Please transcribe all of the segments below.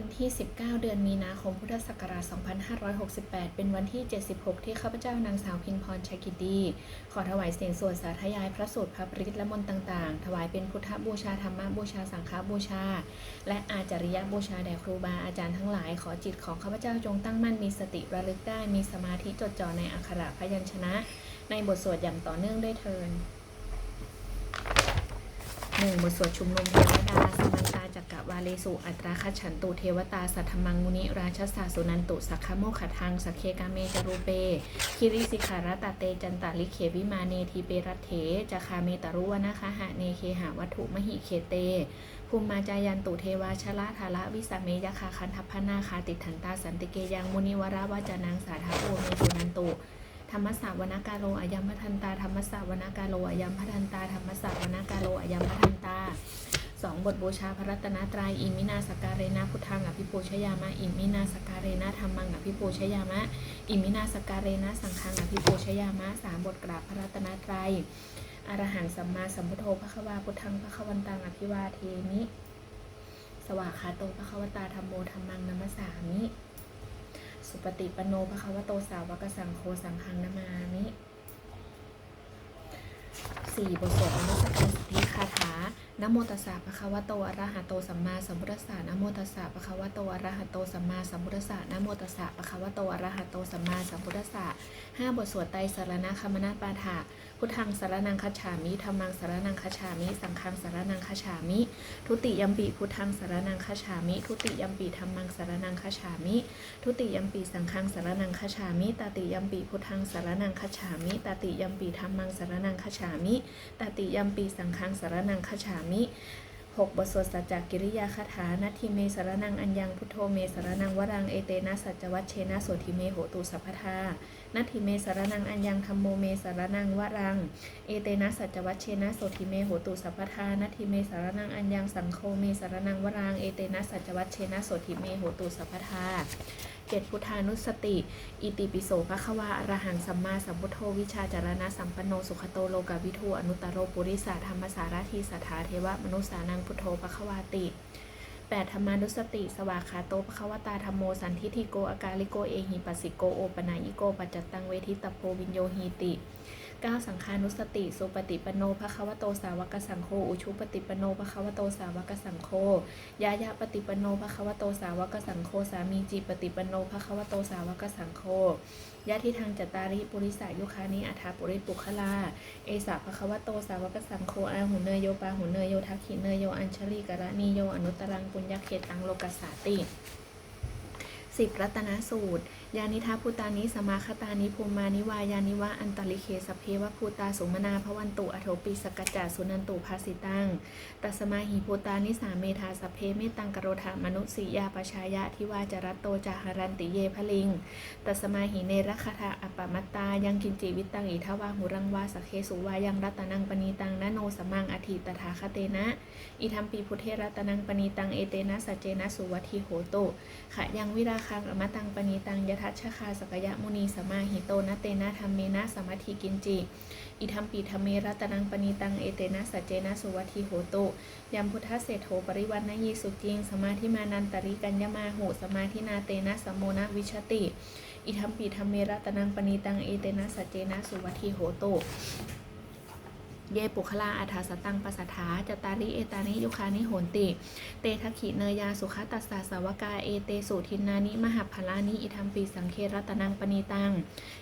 วันที่ 19 เดือนมีนาคมพุทธศักราช 2568 เป็นวันที่ 76 ที่ข้าพเจ้านางสาวพินพรชัยกิตดีขอถวายเสียงสวดสาธยายพระสูตรพระปริตและมนต์ต่างๆ ถวายเป็นพุทธบูชาธรรมบูชาสังฆบูชา และอาจาริยบูชาแด่ครูบาอาจารย์ทั้งหลาย ขอจิตของข้าพเจ้าจงตั้งมั่นมีสติระลึกได้มีสมาธิจดจ่อในอักขระพยัญชนะ ในบทสวดอย่างต่อเนื่องด้วยเทิน หนึ่งบทสวดชุมนุมเทวดาสมันตาจักกะวาเลสุอัตราคัจฉันตุเทวตาสัทธมังมุนิราชสาสุนันตุสักขโมขทังสักเคกาเมจรูเป คิริสิขารตาเตจันตาลิเขวิมาเนทีเปรัตเถจคาเมตรุวนะคะหะเนเคหาวัตถุมหิเคเตภูมิมาจายันตุเทวาชละทาระวิสเมยคาคันทัพพนาคาติถันตาสันติเกยังมุนิวราวาจานังสาธาโอเมสุนันตุ ธรรมสาวนาการโลอายัมพทันตาธรรมสาวนาการโลอายัมพทันตาธรรมสาวนาการโลอายัมพทันตาสองบทบูชาพระรัตนตรัยอิมินาสการเรนะพุทธังอภิปูชยามะอิมินาสการเรนะธรรมังอภิปูชยามะอิมินาสการเรนะสังฆังอภิปูชยามะสามบทกราบพระรัตนตรัยอรหังสัมมาสัมพุทโธพระควาพุทธังพระควันตังอภิวาเทมิ สวากขาโตพระควตาธรรมโมธรรมังนัมสสามิ สุปฏิปันโนภควโตสาวกสังโฆสังฆังนามามิสี่บทสวดอนุสการสิทธิคาถา นโมตัสสะภะคะวะโตอะระหะโตสัมมาสัมพุทธัสสะนโมตัสสะภะคะวะโตอะระหะโตสัมมาสัมพุทธัสสะนโมตัสสะภะคะวะโตอะระหะโตสัมมาสัมพุทธัสสะห้าบทสวดไตรสรณคมนาปาฐะพุทธังสารนังคัจฉามิธรรมังสารนังคัจฉามิ สังฆังสารนังคัจฉามิ ทุติยัมปีพุทธังสารนังคัจฉามิ ทุติยัมปีธรรมังสารนังคัจฉามิ ทุติยัมปีสังฆังสารนังคัจฉามิ ตติยัมปีพุทธังสารนังคัจฉามิ ตติยัมปีธรรมังสารนังคัจฉามิ ตติยัมปีสังฆังสารนังคัจฉามิหกบทสวดสัจจกิริยาคาถานาทีเมสารนังอัญญังพุทโธเมสารนังวรังเอเตนะสัจวัชเชนะโสธิเมโหตุสัพพทานาทีเมสารนังอัญญังธรรมโมเมสารนังวรังเอเตนะสัจวัชเชนะโสธิเมโหตุสัพพทานาทีเมสารนังอัญญังสังโฆเมสารนังวรังเอเตนะสัจวัชเชนะโสธิเมโหตุสัพพทา เจ็ดพุทธานุสติ อิติปิโสภควาอรหังสัมมาสัมพุทโธวิชาจารณะสัมปันโนสุขโตโลกาวิทูอนุตตรโรปุริสาธรรมสารทีสัทธาเทวมนุสานังพุทโธภควาติแปดธรรมานุสติ สวากขาโตภควตาธรรมโมสันทิทิโกอากาลิโกเอหิปัสสิโกโอปนายิโกปัจจตังเวทิตโพวิญโยหีติ 9 สังฆานุสติ สุปฏิปโนภควโตสาวกสังโฆอุชุปฏิปโนภควโตสาวกสังโฆยายาปฏิปโนภควโตสาวกสังโฆสามีจีปฏิปโนภควโตสาวกสังโฆยะทิทางจตาริปุริสายุคานิอัฏฐาปุริปุคลา เอสะภควโตสาวกสังโฆอาหุเนยโยปาหุเนยโยทักขิเนยโยอัญชลีกะระนิโยอนุตตรังปุญญเขตังโลกัสสาติสิบรัตนสูตรยานิทาภูตานิสมาคตานิภูมานิวายานิวะอันตริเคสเพวภูตาสุมนาพวันตุอโถปิสกจจาสุนันตุภาสิตังตัสมาหิภูตานิสาเมธาสเพเมตังกโรธามนุสียาปชายะทิวาจรัตโตจาหารันติเยพลิงตัสมาหิเนรคทาอปปมัตตายังกินจิวิตังอิทวาหุรังวาสเคสุวายังรัตนังปณีตังนโนสมังอธิตถาคเตนะ อิทัมปีพุทเทรัตนังปณีตังเอเตนะสัจเจนะสุวัติโหโตขะยังวิราคังอมตังปณีตังยทัชชคาสกยะมุนีสมาหิโตนะเตนะธรรมเมนะสมัติกินจิอิทัมปีธรรมเมรัตนังปณีตังเอเตนะสัจเจนะสุวัติโหโตยัมพุทธเศรษโธปริวันนยีสุจิงสมาธิมานันตริกัญญมาหูสมาธินาเตนะสมโมนะวิชติ อิทัมปีธรรมเมรัตนังปณีตังเอเตนะสัจเจนะสุวัติโหโต เยปุคลาอัฏฐาสตังปัสสถาจตาริเอตานิยุคานิโหนติ เตทักขิเนยาสุขตัสสะสาวกาเอเตสุทินนานิมหัพพลานิอิทัมปีสังเครัตนังปณีตัง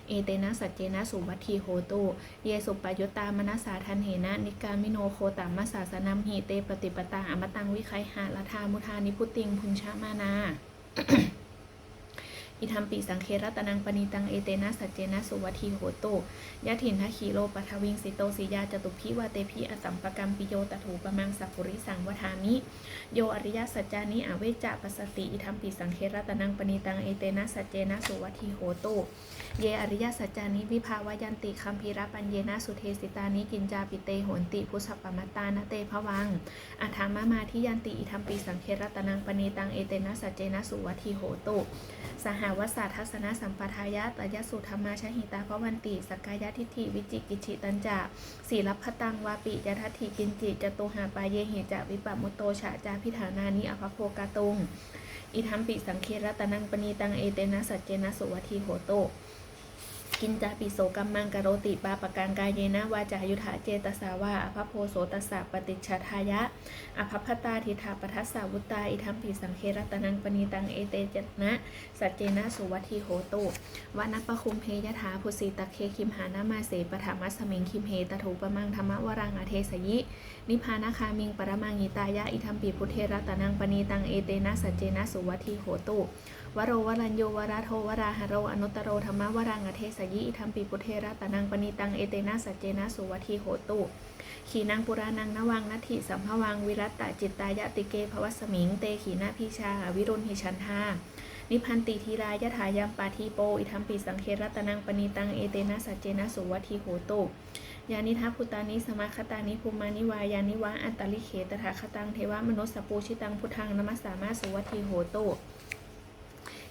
เอเตนะสัจเจนะสุวัตถีโหตุเยสุปยุตตามนัสสาทันเหนะนิกามิโนโคตามัสสาสนัมหิเตปฏิปตาอมตังวิไคหะละทามุทานิพุติงพุญชามานา อิทัมปีสังเครัตนังปณีตังเอเตนะสัจเจนะสุวัตถีโหตุยะถินทขีโลปัทวิงสิโตสิยาจตุพิวาเตพิอสัมปกรรมปิโยตถูปมังสัพปุริสังวทามิโยอริยสัจจานิอเวจะปัสสติอิทัมปีสังเครัตนังปณีตังเอเตนะสัจเจนะสุวัตถีโหตุเยอริยสัจจานิวิภาวยันติคัมภีรปัญเยนะสุเทสิตานิกินจาปิเตโหนติพุสัพปมตานะเตภวังอัฏฐามะมาทิยันติอิทัมปีสังเครัตนังปณีตังเอเตนะสัจเจนะสุวัตถีโหตุสหาวสาทัศนสัมปทายะตยสุธรรมาชหิตาพวันติสกกายทิฏฐิวิจิกิจิตันจะศีลพัตังวาปิยทัตถิกินจิจตุหาปายเยเหจาวิปัมุตโตฉะจาพิฐานานิอภโคกาตุงอิทัมปิสังเครัตนังปณีตังเอเตนะสัจเจนะสุวัทีโหโต กินจาปิโสกัมมังกโรติปาปกังกายเยนะวาจายุทธาเจตสาวาอภพโพโสตสสะปฏิชาทายะอภพพตาทิธาปทัสสาวุตตาอิทัมปิสังเครัตนังปณีตังเอเตจนะสัจเจนะสุวัทีโหตุวานัปปคุมเพยถาภุสีตะเคคิมหานามาเสปถามัสสมิงคิมเหตถูปมังธรรมวรังอเทสยิ นิพานาคามิงปรมังยิตายะอิทัมปิพุทเทรัตนังปณีตังเอเตนะสัจเจนะสุวัทีโหตุวโรวรัญโยวราโทวราหะโรอนุตตโรธรรมวรังอเทสยิอิทัมปิปุเทระตะนังปณิตังเอเตนะสัจเจนะสุวัทีโหตุขีนังปุรานังนวังนัตถิสัมภวังวิรัตตจิตตายะติเกภวสมิง เตขีนาพิชา วิรุณหิชันทานิพันติทีรายถายังปาทีโป อิทัมปิสังเครัตนังปณิตังเอเตนะสัจเจนะสุวัทีโหตุยานิทัพุตานิสมาคตานิภูมานิวายานิวะอันตลิเขตถาคตังเทวมนุสสปูชิตังพุทธังนมัสสามาสุวัทีโหตุ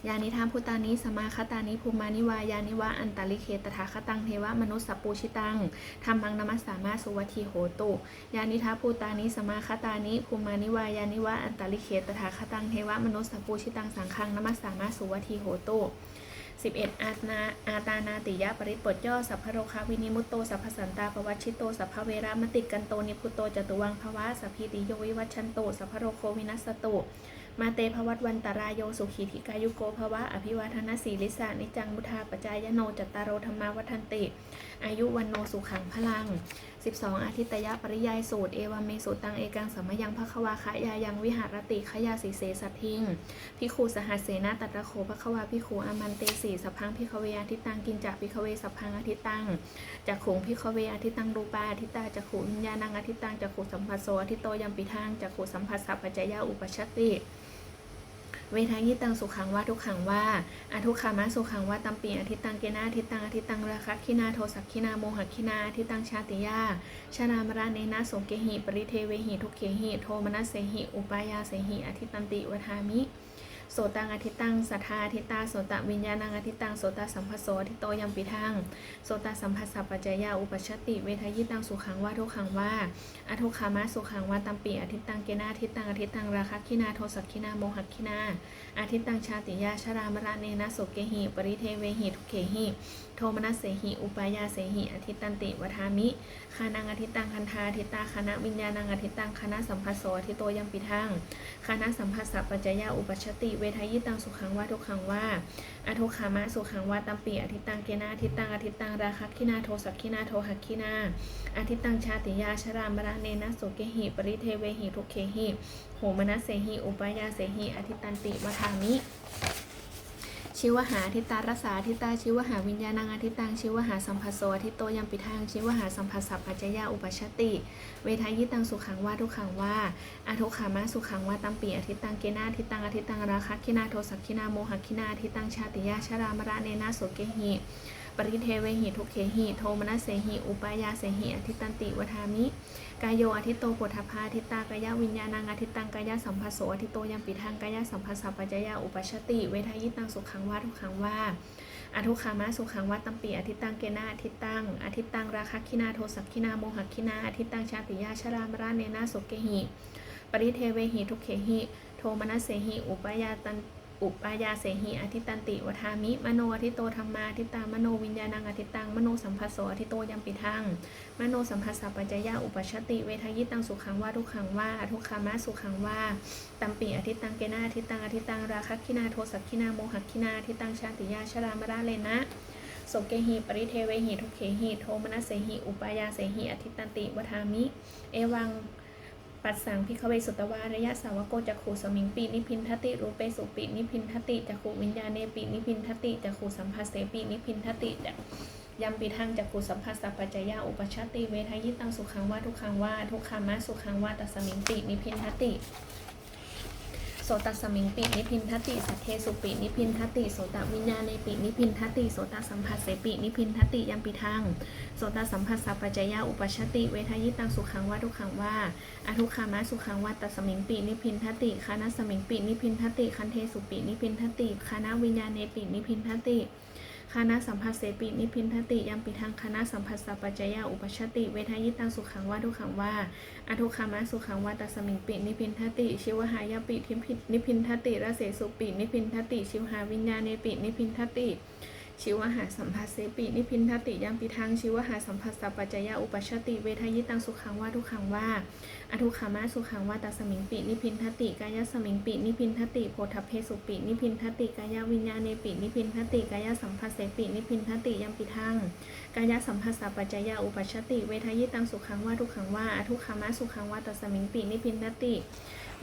ยานิธามพุตานิสมาคตานิภูมานิวายานิวะอันตาลิเคตถาคตังเทวมนุสสปูชิตังธรรมังนมัสสามาสุวัทีโหตุยานิทาภูตานิสมาคตานิภูมานิวายานิวะอันตาลิเคตถาคตังเทวมนุสสปูชิตังสังฆังนมัสสามาสุวัทีโหตุ11อาตนาอาตานาติยะปริปดย่อสัพพโรคาวินิมุตโตสัพพสันตาปวัชชิโตสัพพเวรามติกันโตนิพุโตจตุวังภวะสัพพิติโยวิวัชชันโตสัพพโรโควินัสสตุ มาเตภวัตวันตรายโยสุขีธิกายุโกภวะอภิวาทนาสีลิสานิจังมุทาปจายโนจัตตารโรธรรมาวัฒนติ อายุวันโนสุขังพลัง 12 อาทิตยปริยายสูตร เอวาเมสุตังเอกังสัมยังภควาคะยายังวิหารติขยาสีเสสัทิงพิคูสหัสเสนาตัตระโคภควาพิคูอามันเตสีสัพพังพิคเวอาทิตังกินจากพิคเวสัพพังอาทิตังจากขงพิคเวอาทิตังรูปาอาทิตาจากขูวิญญาณังอาทิตังจากขูสัมภัสโสอาทิโตยัมปิทางจากขูสัมภัสสะปัจยาอุปชตติ เวทายิตังสุขังว่าทุกขังว่าอาทุกขามาสุขังว่าตัมปีอาทิตังเกนาอาทิตังอาทิตังราคะคินาโทสักคินาโมหคินาอาทิตังชาติยาชนามราเนนะสงเกหิปริเทเวหิทุกเขหิโทมนัสเสหิอุปายาเสหิอาทิตตันติวทามิ โสตังอาทิตตังสัทธาอาทิตตาโสตวิญญาณังอาทิตตังโสตสัมภโสอทิโตยัมปิทังโสตสัมภัสสะปัจจยาอุปชติ เวทายิตังสุขังว่าทุกขังว่าอทุกขามาสุขังว่าตัมปีอาทิตตังเกนาอาทิตตังอาทิตตังราคะคินาโทสักคินาโมหคินาอาทิตตังชาติยาชรามระเนนะโสเกหิปริเทเวหิทุเขหิโทมนัสเสหิอุปายาเสหิอาทิตตันติวทามิคานังอาทิตตังคันธาอาทิตตาคณะวิญญาณังอาทิตตังคณะสัมภัสโสอทิโตยัมปิทังคณะสัมภัสสะปัจจยาอุปชติเวทายิตังสุขังว่าทุกขังว่าอทุกขามะสุขังว่าตัมปีอธิตังเกนาอธิตังอธิตังราคะคินาโทสักคินาโทหักคินาอธิตังชาติยาชรามระเนนะโสเกหิปริเทเวหิทุกเขหิโหมนัสเสหิอุปายาเสหิอธิตันติวทามิ ชิวหาทิตารัสาทิตาชิวหาวิญญาณังอาทิตตังชิวหาสัมภัสโสอาทิตโตยัมปิทางชิวหาสัมภัสสะปัจจยาอุปชติ เวทายิตังสุขังว่าทุกขังว่าอาทุกขามาสุขังว่าตัมปีอาทิตตังเกนาอาทิตตังอาทิตตังราคะคินาโทสักคินาโมหคินาอาทิตตังชาติยาชรามระเนนะโสเกหิปริเทเวหิทุกเขหิโทมนัสเสหิอุปายาเสหิอาทิตตันติวทามิ กายโยอาทิตโตปุถพาทิตากายวิญญาณังอาทิตังกายสัมภัสโสอาทิตโตยัมปิทังกายสัมภัสสะปัจจยาอุปชติ เวทายิตังสุขังวาทุขังว่าอทุขามาสุขังว่าตัมปีอาทิตังเกนาอาทิตังอาทิตังราคะคินาโทสักคินาโมหคินาอาทิตังชาติยาชรามราเนนะโสเกหิ ปริเทเวหิทุกเขหิ โทมนัสเสหิ อุปยาตัน อุปายาเสหิอาทิตันติวทามิ มโนอาทิโตธรรมาอาทิตามโนวิญญาณังอาทิตังมโนสัมภัสโสอาทิโตยัมปิทังมโนสัมภัสสะปัจจยาอุปชติเวทายิตังสุขังว่าทุกขังว่าอทุกขามาสุขังว่าตัมปีอาทิตังเกนาอาทิตังอาทิตังราคะคินาโทสักคินาโมหคินาอาทิตังชาติยาชรามราเลนะโสเกหิปริเทเวหิทุกเขหิโทมนัสเสหิอุปายาเสหิอาทิตตันติวทามิ เอวัง ปัสสังพิคเวสุตวาระยะสาวโกจักขูสมิงปีนิพินทติรูเปสุปีนิพินทติจักขูวิญญาเนปีนิพินทติจักขูสัมภัสเสปีนิพินทติจักยัมปีทังจักขูสัมภัสสะปัจจยาอุปชาติเวทายิตังสุขังว่าทุกขังว่าทุกขามาสุขังว่าตัสมิงปีนิพินทติ โสตัสมิงปีนิพินทติสัทเทสุปีนิพินทติโสตวิญญาในปีนิพินทติโสตสัมผัสเสปีนิพินทติยัมปีทังโสตสัมผัสสะปัจจยาอุปชติเวทายิตังสุขังว่าทุกขังว่าอทุกขามาสุขังว่าตัสมิงปีนิพินทติคานาสมิงปีนิพินทติคันเทสุปีนิพินทติคานาวิญญาในปีนิพินทติ คณะสัมภัสเสปินิพินทติยัมปิทังคณะสัมภัสสปัจจยาอุปชติ เวทายิตังสุขังว่าทุกขังว่าอทุคามะสุขังว่าตัสมิงปินิพินทติ ชิวหายาปิทิมพินิพินทติระเสสุปินิพินทติ ชิวหาวิญญาเนปินิพินทติ ชิวหาสัมภัสเสปินิพินทติยัมปิทังชิวหาสัมภัสสปัจจยาอุปชติเวทายิตังสุขังว่าทุกขังว่าอทุขามะสุขังว่าตัสมิงปินิพินทติกายสมิงปินิพินทติโพธเพสุปินิพินทติกายวิญญาเนปินิพินทติกายสัมภัสเสปินิพินทติยัมปิทังกายสัมภัสสปัจจยาอุปชติเวทายิตังสุขังว่าทุกขังว่าอทุขามะสุขังว่าตัสมิงปินิพินทติ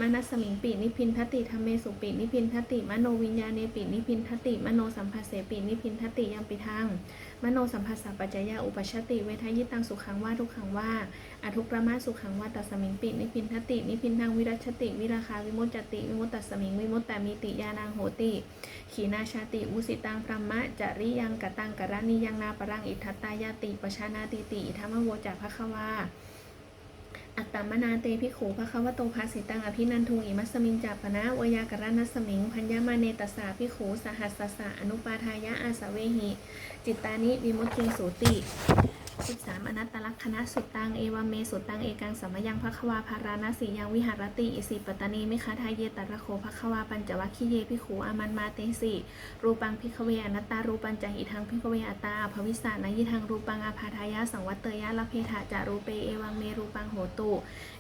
มนัสมิงปินิพินทติธรรมเมสุปินิพินทติ มโนวิญญาเนปินิพินทติ มโนสัมภัสเสปินิพินทติยัมปิทังมโนสัมภัสสะปัจจยาอุปชติ เวทายิตังสุขังว่าทุกขังว่าอทุกรมะสุขังว่าตัสมิงปินิพินทติ นิพินทางวิรัชติ วิราคาวิมุตจติ วิมุตตัสมิงวิมุตตามิติยานังโหติ ขีนาชาติอุสิตังพรหมะจริยังกตังกรณียังนาปรังอิทัตตายาติปชานาติติอิทัมมโวจาภควา อัตตมนาเตพิขูภควโตภาสิตังอภินันทุงอิมัสมิงจัปนะวยากรณสมิง พัญญมาเนตสาพิขูสหัสสสะอนุปาทายะอาสเวหิ จิตตานิวิมุตติสูติ 13อนัตตลักษณะสุตตัง เอวเมสุตตัง เอกังสัมยังภควาภาราณสียังวิหารติ อิสิปตตนีมิคาทายเยตระโคภควาปัญจวัคคีเยพิขูอามันมาเตสิรูปังพิขเวอนัตตารูปัญจหิทังพิขเวอัตตาภวิสานายิทังรูปังอาภาทายะสังวัตเตยะละเพทะจารูเปเอวังเมรูปังโหตุ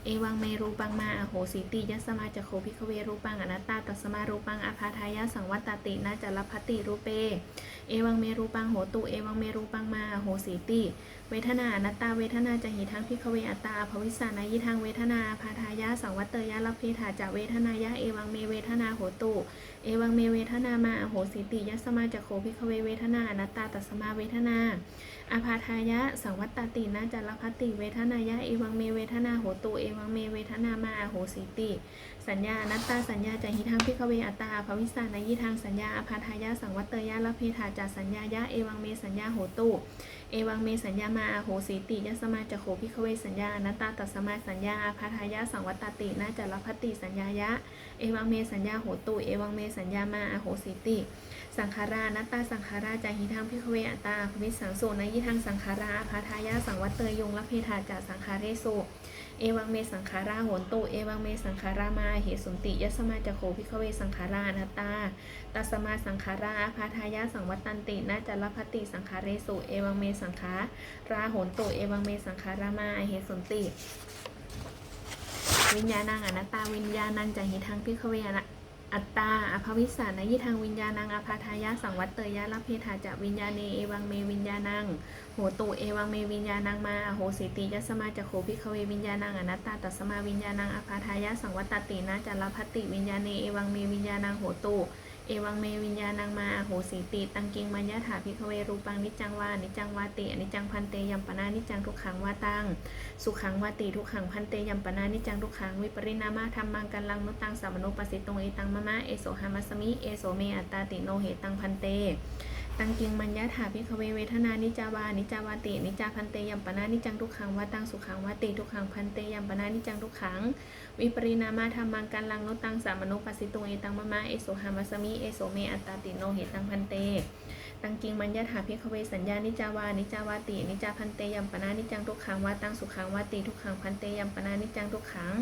เอวังเมรูปังมาอโหสิติยัสมาจะโคพิขเวรูปังอนัตตาตัสมารูปังอาภาทายะสังวัตตินาจารพัตติรูเป เอวังเมรูปังโหตุ เอวังเมรูปังมาอโหสิติเวทนาอนัตตาเวทนาจะหิทังพิคเวอัตตาภวิสานายิทางเวทนาพาภาทายะสังวัตเตยะลพเพถาจะเวทนายะเอวังเมเวทนาโหตุ เอวังเมเวทนามาอโหสิติยัสมาจะโคพิคเวเวทนาอนัตตาตัสมาเวทนา อาภาทายะ สังวัตตตินาจารพัตติ เวทนายะ เอวังเมเวทนาโหตุเอวังเมเวทนามาอโหสิติ สัญญานัตตาสัญญาจหิทังพิขเวอัตตาภวิสานายิทังสัญญาอาภาทายะ สังวัตเตยะละเพทาจะสัญญายะ เอวังเมสัญญาโหตุเอวังเมสัญญามาอโหสิติยัสมาจโขพิขเวสัญญาอนัตตาตัสมาสัญญาอาภาทายะ สังวัตตตินาจารพัตติสัญญายะ เอวังเมสัญญาโหตุเอวังเมสัญญามาอโหสิติ สังขารานัตตาสังขาราจาหิทังพิขเวอัตตาภวิสังโสนยิทังสังขาราอาภาทายะสังวัตเตยยงละเพทาจาสังขาเรโสเอวังเมสังขาราโหนตุเอวังเมสังขารามาเหสุนติยสมาจโขพิขเวสังขาราอนัตตาตัสมาสังขาราอาภาทายะสังวัตตันตินาจารพัติสังขาเรสุเอวังเมสังขาราโหนตุเอวังเมสังขารามาเหสุนติ วิญญาณังอนัตตาวิญญาณังจะหิทังพิขเวนะ อัตตาอภวิสานายิทางวิญญาณังอภาทายะสังวัตเตยะรับเพทาจะวิญญาเนเอวังเมวิญญาณังโหตุเอวังเมวิญญาณังมาอโหสิติยัสมาจะโขพิคเววิญญาณังอนัตตาตัสมาวิญญาณังอภาทายะสังวัตตินะจารพัตติวิญญาเนเอวังเมวิญญาณังโหตุ เอวังเมวิญญาณังมาโหสิติตังกิงมัญญาถาพิกเวรูปังนิจังวานิจังวาติอนิจังพันเตยัมปนานิจังทุกขังวาตังสุขังวาติทุกขังพันเตยัมปนานิจังทุกขังวิปริณามาธรรมังกันลังนุตังสามโนปสิตงเอตังมะมะเอโสหามัสมิเอโสเมอัตตาติโนเหตังพันเต ตังกิงมัญญาถาพิขเวเวทนานิจาวานิจาวาตินิจาพันเตยัมปนานิจังทุกขังวาตังสุขังวาติทุกขังพันเตยัมปนานิจังทุกขัง วิปริณามาธรรมังกันลังโนตังสามนุปสิตงเอตังมะมะเอโสหามัสมิเอโสเมอัตตาติโนเหตังพันเต ตังกิงมัญญาถาพิขเวสัญญานิจาวานิจาวาตินิจาพันเตยัมปนานิจังทุกขังวาตังสุขังวาติทุกขังพันเตยัมปนานิจจังทุกขัง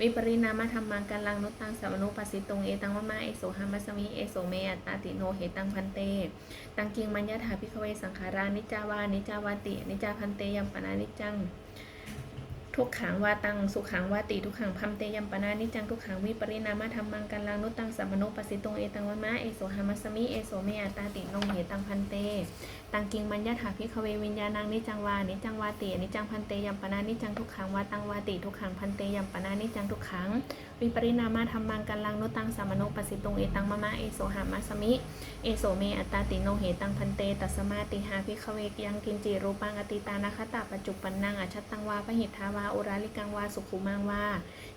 วิปริณามธรรมังกันลังนุตังสัมนุปัสสิตงเอตังวะมะเอโสหามัสมิเอโสเมอัตตาติโนเหตังพันเต ตังกิงมัญญาถาพิคเวสังขารานิจาวานิจาวาติ นิจาพันเตยัมปนานิจัง ทุกขังวาตังสุขังวาติทุกขังพัมเตยัมปนานิจังทุกขังวิปริณามธรรมังกันลังนุตังสัมมโนปสิตงเอตังวะมะเอโสหามัสมิเอโสเมอัตตาติโนเหตังพันเตตังกิงมัญญาถาพิขเววิญญาณังนิจังวานิจังวาตินิจังพันเตยัมปนานิจังทุกขังวาตังวาติทุกขังพันเตยัมปนานิจังทุกขังวิปริณามธรรมังกันลังนุตังสัมมโนปสิตงเอตังมะมะเอโสหามัสมิเอโสเมอัตตาติโนเหตังพันเตตัสมาติหาพิขเวกยังกินจิรูปังอติตานาคตาปัจจุปันนังอชัตตังวาพหิทธาวาอุราลิกังวาสุขุมังวา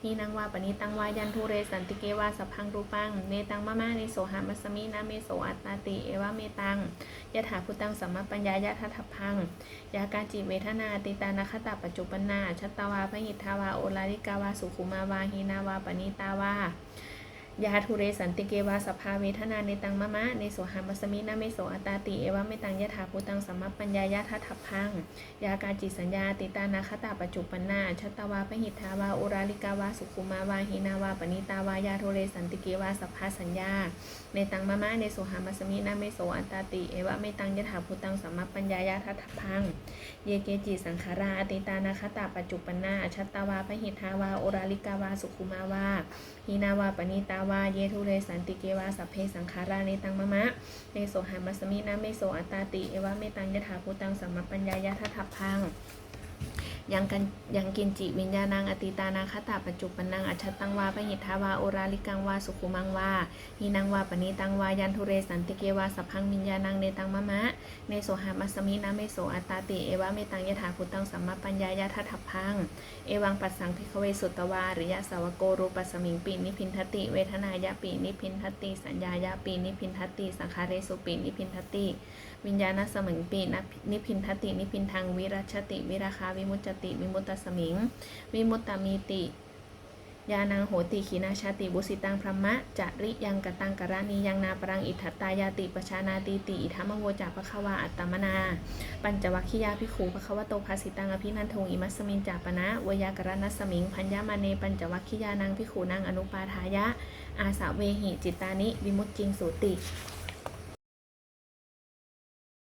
นีนังวาปณิตังวายันทุเรสันติเกวาสัพพังรูปัง เนตังมะมะเนโสหามัสมินาเมโสอัตตาติ เอวะเมตังยะถาพุตังสัมมาปัญญายะทัถพัง ยาการจิเวทนาติตานาคตาปัจจุปนาชตาวาพหิทธาวาโอราลิกาวาสุขุมาวาหีนาวาปณิตาวา ยาทุเรสันติเกวาสภาเวทนาในตังมะมะในโสหามัสมินาเมโสอัตตาติเอวะเมตังยะถาภูตังสัมมปัญญายะทัทพพังยากาจิสัญญาติตานาคตาปัจจุปนาชตตวาพหิทาวาอุราลิกาวาสุขุมาวาหินาวาปณิตาวายาโทเรสันติเกวาสภาสัญญา ในตังมะมะในโสหามัสมินาเมโสอัตตาติเอวะเมตังยะถาภูตังสัมมปัญญายะทัทพพังเยเกจิสังขาราติตานาคตาปัจจุปนาชตตวาพหิทาวาอุราลิกาวาสุขุมาวาหินาวาปณิตาวาวาเยทุเรสันติเกวาสัพเพสังขาราในตังมะมะในโสหามัสมินะเมโสอัตตาติเอวะเมตังยะถาภูตังสัมมปัญญายะทัทัพพัง ยังกันยังกินจิวิญญาณังอติตานาคตาปัจจุปนังอัจฉตังวาปหิทธาวาโอราลิกังวาสุขุมังวาหินังวาปณิตังวายันทุเรสันติเกวาสัพพังวิญญาณังเนตังมะมะในโสหามัสมินาเมโสอัตตาติเอวะเมตังยะถาภูตังสัมมาปัญญายะทัพพังเอวังปัสสังพิคเวสุตวาหรือยะสาวโกรูปัสมิงปีนิพินทติเวทนายะปีนิพินทติสัญญายะปีนิพินทติสังคาเรสุปีนิพินทติ วิญญาณสมิงปีนนิพินทติ นิพินทางวิรัชติ วิราคาวิมุจจติ วิมุตตสมิง วิมุตตมีติยานังโหติขีนาชาติบุสิตังพรหมะจาริยังกตังกรานียังนาปรังอิทัตตายาติปชานาติติอิทัมโวจาปะคะวาอัตตมนา ปัญจวัคคียาภิขุปะคะวะโตภาสิตังอภินันทงอิมัสมิงจาปนะวยากรณสมิงพัญญามาเนปัญจวัคคียานังภิขุนังอนุปาทายะ อาสาเวหิจิตานิ วิมุตจิงสุติ